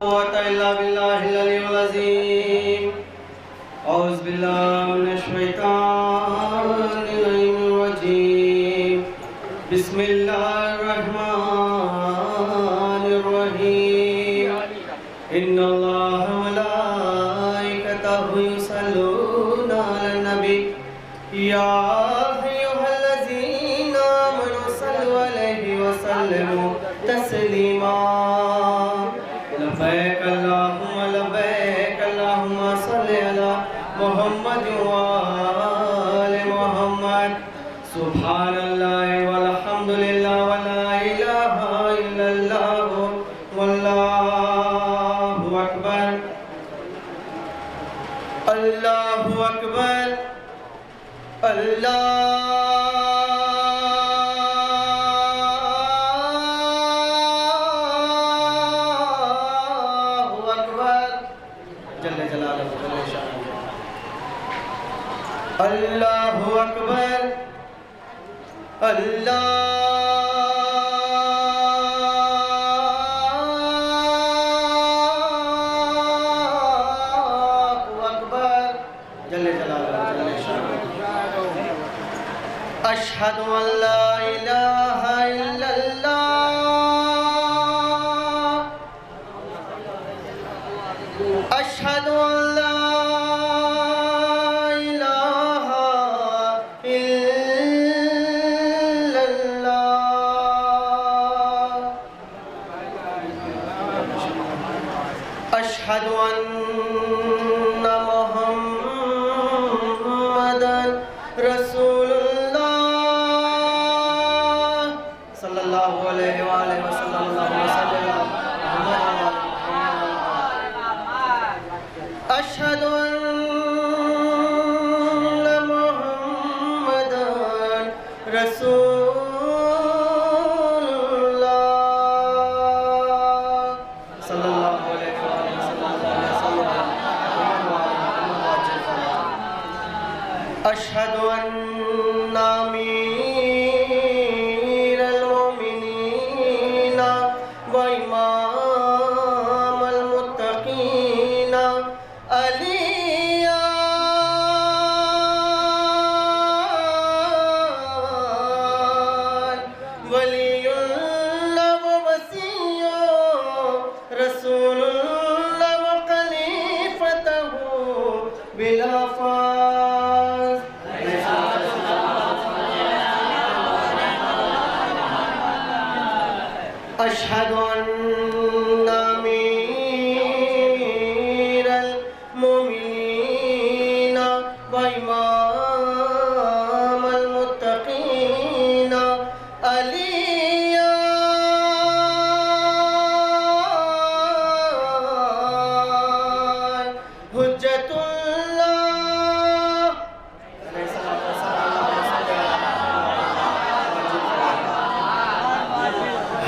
قوة بالله العلي العظيم. أعوذ بالله من الشيطان الرجيم. بسم الله الرحمن الرحيم. إن الله وملائكته يصلون على النبي. يا أيها الذين آمنوا صلوا عليه وسلموا تسليما. لبيك اللهم لبيك اللهم صل على محمد وآل محمد. سبحان الله والحمد لله ولا إله إلا الله والله أكبر الله أكبر الله اللہ اکبر اللہ اکبر۔ جلے جلال اشہد ان الہ الا اللہ۔ أشهد أن محمدا رسول الله صلى الله عليه وآله وسلم اللهم صل على محمد أشهد أن محمدا رسول أشهد أن أمير المؤمنين وإمام المتقين عليا ولي الله ووصي رسول الله وخليفته بلا فاس أشهد أن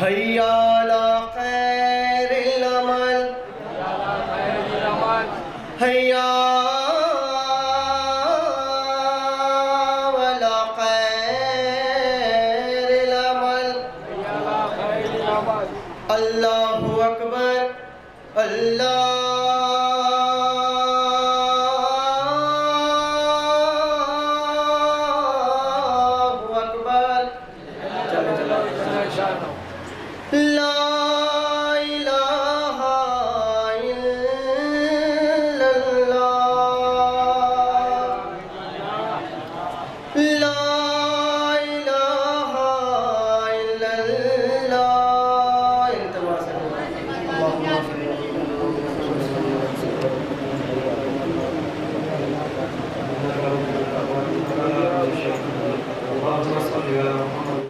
هيا على خير العمل هيا على خير العمل الله أكبر. الله Lord.